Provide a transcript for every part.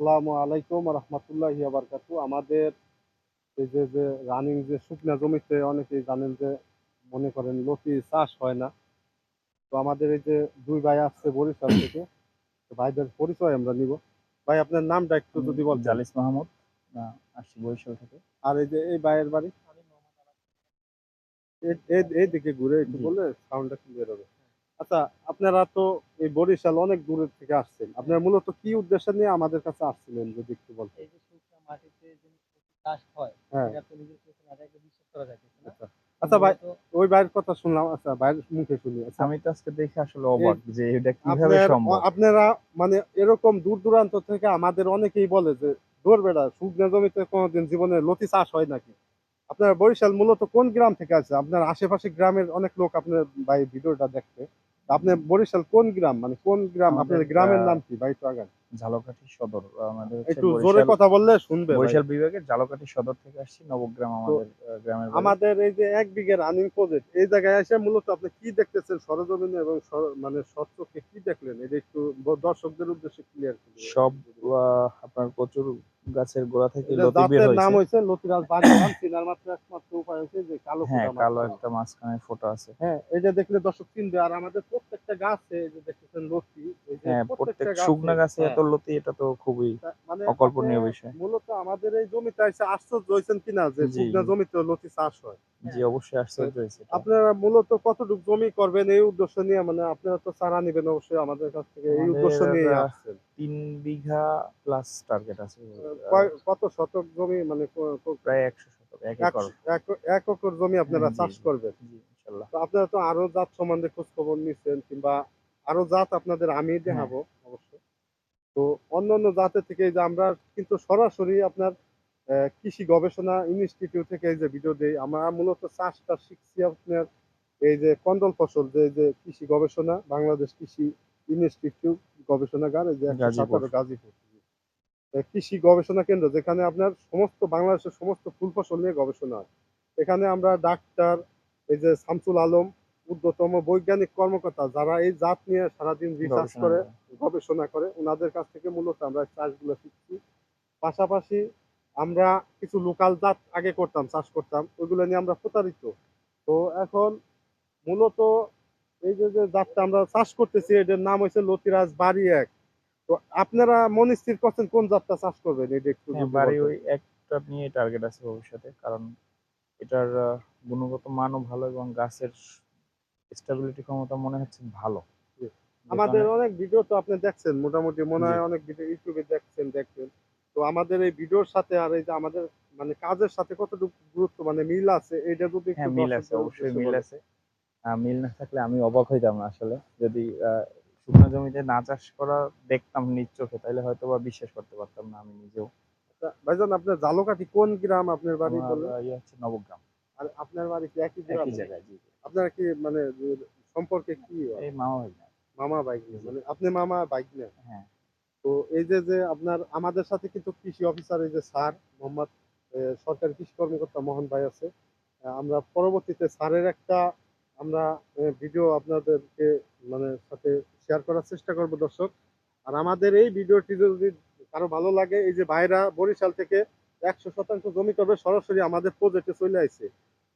আসসালামু আলাইকুম রহমতুল্লাহি বারকাতু। আমাদের এই যে যে রানিং যে শুকনা জমিতে অনেকেই জানেন যে মনে করেন লতি চাষ হয় না। তো আমাদের এই যে দুই ভাই আসছে বরিশাল থেকে তো ভাইদের পরিচয় আমরা নিব। ভাই আপনার নামটা একটু যদি বল জালিস মাহমুদ আসছি বরিশাল থেকে। আর এই যে এই ভাইয়ের বাড়ি? এই- এই- এইদিকে ঘুরে একটু। বললে সাউন্ডটা ক্লিয়ার হবে। আচ্ছা আপনারা তো এই বরিশাল অনেক দূরের থেকে আসছেন। আপনারা মূলত কি উদ্দেশ্য নিয়ে আমাদের কাছে আসছিলেন যদি একটু বলতেন এই যে শুকনা মাটিতে যে চাষ হয় হ্যাঁ। এটা তো নিজের চোখে না দেখলে বিশ্বাস করা যাইতেছে না। আচ্ছা। আচ্ছা ভাই ওই ভাইয়ের কথা শুনলাম আচ্ছা ভাইয়ের মুখে শুনি আচ্ছা। আমি তো আজকে দেখে আসলে অবাক যে এটা কীভাবে আপনার- সম্ভব। আপনারা মানে এরকম দূর দূরান্ত থেকে আমাদের অনেকেই বলে যে দূর বেড়া শুকনা জমিতে কোনোদিন জীবনে লতি চাষ হয় নাকি? আপনার বরিশাল মূলত কোন গ্রাম থেকে আছে আপনার আশেপাশে গ্রামের অনেক লোক আপনার ভাই ভিডিওটা দেখতে আপনি বরিশাল কোন গ্রাম? মানে কোন গ্রাম? আপনার গ্রামের নাম কি? ভাই আগান। ঝালকাঠি সদর আমাদের একটু জোরে কথা বললে শুনবে বরিশাল বিভাগের ঝালকাঠি সদর থেকে আসছি নবগ্রাম আমাদের গ্রামের আমাদের এই যে এক বিঘে রানিং প্রজেক্ট এই জায়গায় এসে মূলত আপনি কি দেখতেছেন? সরজমিনে এবং মানে সত্যকে কি দেখলেন? এটা একটু দর্শকদের উদ্দেশ্যে ক্লিয়ার সব আপনার প্রচুর গাছের গোড়া থেকে লতি বের জাতের নাম হয়েছে। লতিরাজ চিনার মাত্র একমাত্র উপায় হচ্ছে যে কালো হ্যাঁ কালো একটা মাঝখানে ফোটো আছে। হ্যাঁ এটা দেখলে দর্শক চিনবে আর আমাদের প্রত্যেকটা গাছে এই যে দেখতেছেন লতি হ্যাঁ প্রত্যেক শুকনা গাছে এত লতি এটা তো খুবই মানে অকল্পনীয় বিষয়। মূলত আমাদের এই জমিতে এসে আশ্চর্য হয়েছেন কিনা যে। শুকনা জমিতে লতি চাষ হয়। জি অবশ্যই আশ্চর্য হয়েছে আপনারা মূলত কতটুকু জমি করবেন এই উদ্দেশ্য নিয়ে? মানে আপনারা তো চারা নিবেন অবশ্যই আমাদের কাছ থেকে এই উদ্দেশ্য নিয়ে আসছেন। তিন বিঘা প্লাস টার্গেট আছে। কত শতক জমি মানে প্রায় একশো শতক এক একর। জমি আপনারা চাষ। করবেন। ইনশাল্লাহ। তো আপনারা তো আরও জাত সম্বন্ধে খোঁজ খবর নিচ্ছেন কিংবা আরও জাত আপনাদের আমি দেখাবো অবশ্যই তো অন্য অন্য জাতের থেকে যে আমরা কিন্তু সরাসরি আপনার কৃষি গবেষণা ইনস্টিটিউট থেকে এই যে ভিডিও দেই আমরা মূলত চাষটা শিখছি আপনার এই যে কন্দল ফসল যে যে কৃষি গবেষণা বাংলাদেশ কৃষি ইনস্টিটিউট। গবেষণাগার এই যে গাজীপুর। গাজীপুর কৃষি গবেষণা কেন্দ্র যেখানে আপনার সমস্ত বাংলাদেশের সমস্ত ফুল ফসল নিয়ে গবেষণা হয় এখানে আমরা ডাক্তার এই যে শামসুল আলম ঊর্ধ্বতম বৈজ্ঞানিক কর্মকর্তা যারা এই জাত নিয়ে সারাদিন রিসার্চ করে করে। গবেষণা করে ওনাদের কাছ থেকে মূলত আমরা চাষগুলো শিখছি পাশাপাশি আমরা কিছু লোকাল জাত আগে করতাম চাষ করতাম ওইগুলো নিয়ে আমরা প্রতারিত তো এখন মূলত এই যে যে জাতটা আমরা চাষ করতেছি এটার নাম হচ্ছে লতিরাজ বাড়ি এক। তো আপনারা মনে স্থির করছেন কোন জাতটা চাষ করবেন? এটা একটু হ্যাঁ বাড়ি ওই একটা নিয়ে টার্গেট আছে ভবিষ্যতে কারণ এটার গুণগত মানও ভালো এবং গাছের স্টেবিলিটি ক্ষমতা মনে হচ্ছে ভালো। আমাদের অনেক ভিডিও তো আপনি দেখছেন মোটামুটি মনে হয় অনেক ভিডিও ইউটিউবে দেখছেন দেখবেন। তো আমাদের এই ভিডিওর সাথে আর এই যে আমাদের মানে কাজের সাথে কতটুকু গুরুত্ব মানে মিল আছে এটা যদি একটু হ্যাঁ মিল আছে অবশ্যই মিল আছে। মিল না থাকলে আমি অবাক হইতাম না আসলে। যদি শুকনো জমিতে না চাষ করা দেখতাম নিজ চোখে তাহলে হয়তো বা বিশ্বাস করতে পারতাম না আমি নিজেও। আচ্ছা, ভাইজান আপনার কোন গ্রাম আপনার বাড়ি ইয়ে হচ্ছে নবগ্রাম। আর আপনার বাড়ি কি একই জায়গায় জি জি। আপনার কি মানে সম্পর্কে কি এই মামা ভাই মামা নিয়ে মানে আপনি মামা বাইক হ্যাঁ। তো এই যে যে আপনার আমাদের সাথে কিন্তু কৃষি অফিসার এই যে স্যার মোহাম্মদ সরকারি কৃষি কর্মকর্তা মোহন ভাই আছে। আমরা পরবর্তীতে স্যারের একটা আমরা ভিডিও আপনাদেরকে মানে সাথে শেয়ার করার চেষ্টা করব, দর্শক। আর আমাদের এই ভিডিওটি যদি কারও ভালো লাগে, এই যে ভাইরা বরিশাল থেকে একশো শতাংশ জমি করবে, সরাসরি আমাদের প্রজেক্টে চলে আসছে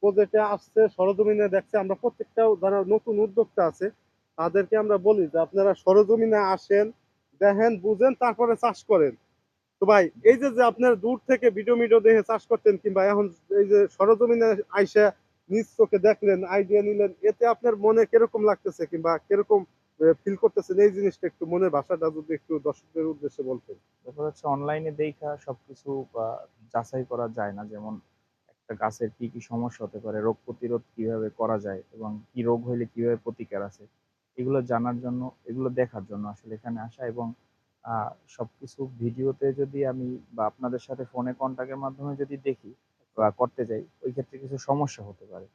প্রজেক্টে আসছে, সরজমিনে দেখছে, আমরা প্রত্যেকটা যারা নতুন উদ্যোক্তা আছে, তাদেরকে আমরা বলি যে আপনারা সরজমিনে আসেন, দেখেন, বুঝেন, তারপরে চাষ করেন। তো ভাই, এই যে যে আপনার দূর থেকে ভিডিও মিডিও দেখে চাষ করতেন কিংবা এখন এই যে সরজমিনে আইসা নিজ চোখে দেখলেন আইডিয়া নিলেন, এতে আপনার মনে কীরকম লাগতেছে কিংবা কীরকম ফিল করতেছেন? এই জিনিসটা একটু মনের ভাষাটা যদি একটু দর্শকদের উদ্দেশ্যে বলতেন। ব্যাপার হচ্ছে অনলাইনে দেখা সবকিছু যাচাই করা যায় না। যেমন একটা গাছের কি কি সমস্যা হতে পারে, রোগ প্রতিরোধ কীভাবে করা যায়, এবং কি রোগ হইলে কীভাবে প্রতিকার আছে, এগুলো জানার জন্য, এগুলো দেখার জন্য আসলে এখানে আসা এবং সবকিছু ভিডিওতে যদি আমি বা আপনাদের সাথে ফোনে কন্ট্যাক্টের মাধ্যমে যদি দেখি বা করতে যাই ওই ক্ষেত্রে কিছু সমস্যা হতে পারে।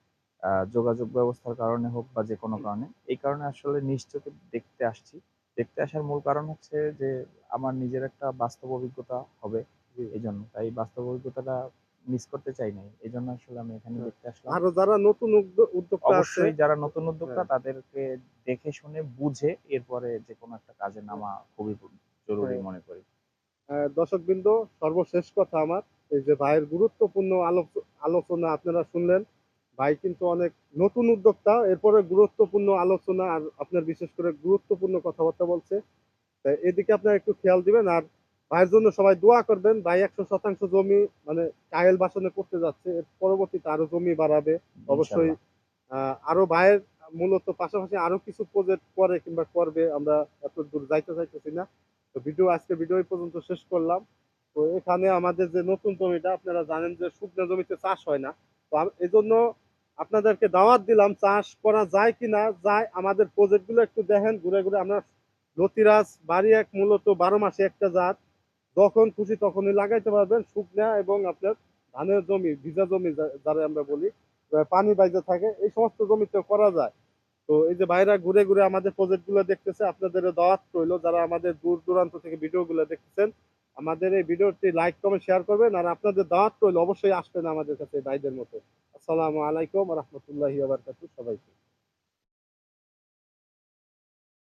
যোগাযোগ ব্যবস্থার কারণে হোক বা যে কোনো কারণে। এই কারণে আসলে নিশ্চয়ই দেখতে আসছি। দেখতে আসার মূল কারণ হচ্ছে যে আমার নিজের একটা বাস্তব অভিজ্ঞতা হবে এই জন্য তাই বাস্তব অভিজ্ঞতাটা মিস করতে চাই নাই। এই জন্য আসলে আমি এখানে হ্যাঁ। দেখতে আসলাম। আরও যারা নতুন উদ্যো- উদ্যোক্তা আছে অবশ্যই যারা নতুন উদ্যোক্তা হ্যাঁ। তাদেরকে দেখে শুনে বুঝে এরপরে যে কোনো একটা কাজে নামা খুবই জরুরি হ্যাঁ। মনে করি। আহ, দর্শকবৃন্দ সর্বশেষ কথা আমার। এই যে ভাইয়ের গুরুত্বপূর্ণ আলোচ- আলোচনা আপনারা শুনলেন। ভাই কিন্তু অনেক নতুন উদ্যোক্তা এরপরে গুরুত্বপূর্ণ আলোচনা আর আপনার বিশেষ করে গুরুত্বপূর্ণ কথাবার্তা বলছে। এদিকে আপনারা একটু খেয়াল দিবেন আর ভাইয়ের জন্য সবাই দোয়া করবেন। ভাই একশো শতাংশ জমি মানে কায়েল বাসনে করতে যাচ্ছে এর পরবর্তীতে আরও জমি বাড়াবে। অবশ্যই আহ, আরও ভাইয়ের মূলত পাশাপাশি আরও কিছু প্রজেক্ট করে কিংবা করবে আমরা এত দূর যাইতে চাইতেছি না। তো ভিডিও আজকে ভিডিও পর্যন্ত শেষ করলাম। তো এখানে আমাদের যে নতুন জমিটা, আপনারা জানেন যে শুকনো জমিতে চাষ হয় না। তো এই জন্য আপনাদেরকে দাওয়াত দিলাম, চাষ করা যায় কিনা, যায় আমাদের প্রজেক্টগুলো একটু দেখেন, ঘুরে ঘুরে। আমরা লতিরাজ বাড়ি এক, মূলত বারো মাসে একটা জাত। যখন খুশি তখনই লাগাইতে পারবেন, শুকনা এবং আপনার ধানের জমি, ভিজা জমি যারা আমরা বলি পানি বাইজে থাকে, এই সমস্ত জমিতে করা যায়। তো এই যে ভাইরা ঘুরে ঘুরে আমাদের প্রজেক্টগুলো দেখতেছে আপনাদের দাওয়াত রইল। যারা আমাদের দূর দূরান্ত থেকে ভিডিও গুলো দেখতেছেন আমাদের এই ভিডিওটি লাইক কমেন্ট শেয়ার করবেন আর আপনাদের দাওয়াত করলে অবশ্যই আসবেন আমাদের কাছে ভাইদের মতো। আসসালামু আলাইকুম রহমতুল্লাহি সবাইকে।